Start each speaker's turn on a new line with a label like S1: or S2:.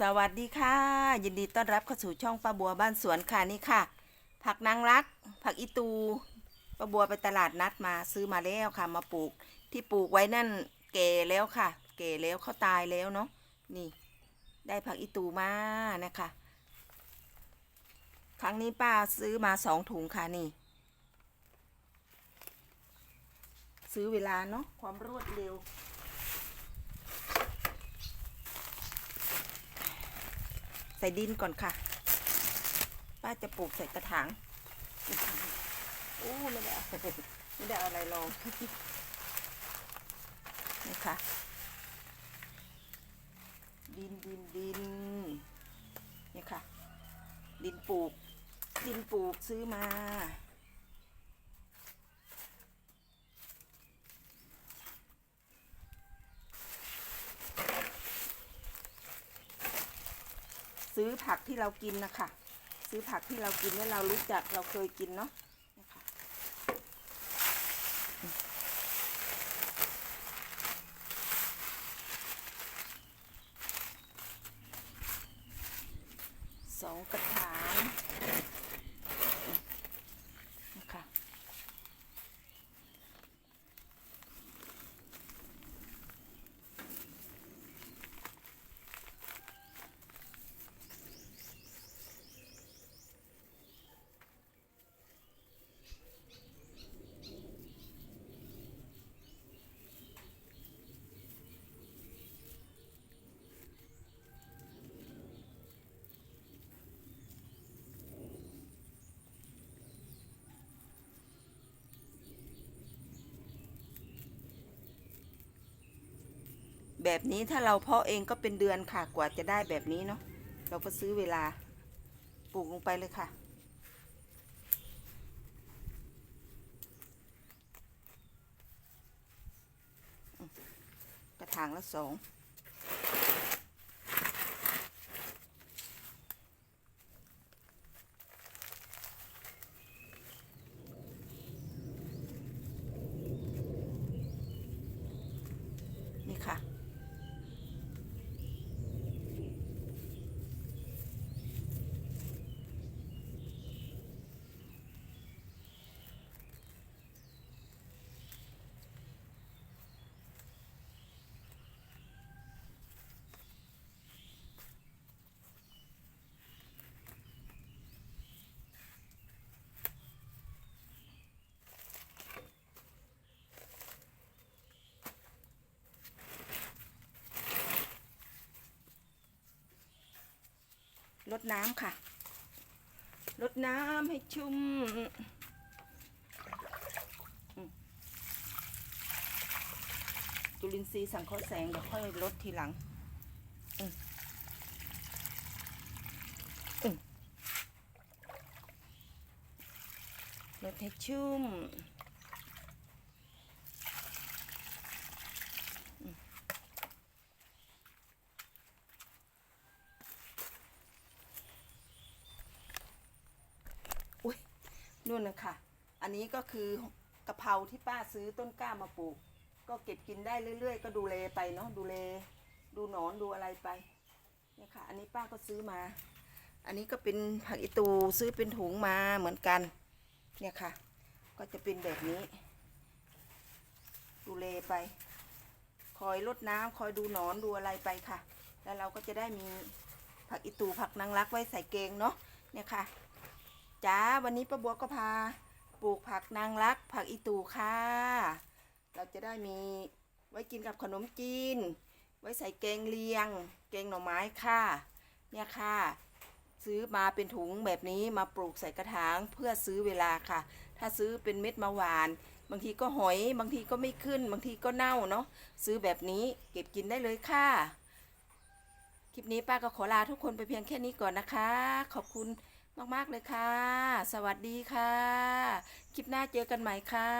S1: สวัสดีค่ะ ยินดีต้อนรับเข้าสู่ช่องป้าบัวบ้านสวนค่ะนี่ค่ะ ผักนางรัก ผักอีตูป้าบัวไปตลาดนัดมาซื้อมาแล้วค่ะ มาปลูกที่ปลูกไว้นั่นเก่แล้วค่ะ เก่แล้วเขาตายแล้วเนาะนี่ ได้ผักอีตูมานะคะ ครั้งนี้ป้าซื้อมาสองถุงค่ะนี่ ซื้อเวลาเนาะความรวดเร็ว ส่ดินก่อนค่ะ ป้าจะปลูกใส่กระถางโอ้ไม่ได้เอาไม่ได้เอาอะไรลองนี่ค่ะดินดินดินนี่ค่ะ ดินปลูก ดินปลูกซื้อมา ซื้อผักที่เรากินนะคะ ซื้อผักที่เรากินเนี่ยเรารู้จักเราเคยกินเนาะนะคะสองกระถางนะคะ แบบนี้ถ้าเราเพาะเองก็เป็นเดือนค่ะกว่าจะได้แบบนี้เนาะเราก็ซื้อเวลาปลูกลงไปเลยค่ะ กระถางละสอง นี่ค่ะ ลดน้ำค่ะลดน้ำให้ชุ่มอืมจุลินทรีย์สังเคราะห์แสงเดี๋ยวค่อยลดทีหลังลดให้ชุ่ม นู่นนะคะ อันนี้ก็คือกะเพราที่ป้าซื้อต้นกล้ามาปลูก ก็เก็บกินได้เรื่อย ๆ ก็ดูแลไปเนาะดูแลดูหนอนดูอะไรไปเนี่ยค่ะ อันนี้ป้าก็ซื้อมา อันนี้ก็เป็นผักอีตูซื้อเป็นถุงมาเหมือนกัน เนี่ยค่ะ ก็จะเป็นแบบนี้ ดูแลไป คอยรดน้ำคอยดูหนอนดูอะไรไปค่ะ แล้วเราก็จะได้มีผักอีตูผักนางรักไว้ใส่เกงเนาะเนี่ยค่ะ จ้าวันนี้ป้าบัวก็พาปลูกผักนางรัก ผักอีตูค่ะ เราจะได้มีไว้กินกับขนมจีน ไว้ใส่แกงเลียง แกงหน่อไม้ค่ะ เนี่ยค่ะ ซื้อมาเป็นถุงแบบนี้มาปลูกใส่กระถางเพื่อซื้อเวลาค่ะ ถ้าซื้อเป็นเม็ดมาหวาน บางทีก็หอย บางทีก็ไม่ขึ้น บางทีก็เน่าเนาะซื้อแบบนี้เก็บกินได้เลยค่ะคลิปนี้ป้าก็ขอลาทุกคนไปเพียงแค่นี้ก่อนนะคะ ขอบคุณ มากๆเลยค่ะ สวัสดีค่ะ คลิปหน้าเจอกันใหม่ค่ะ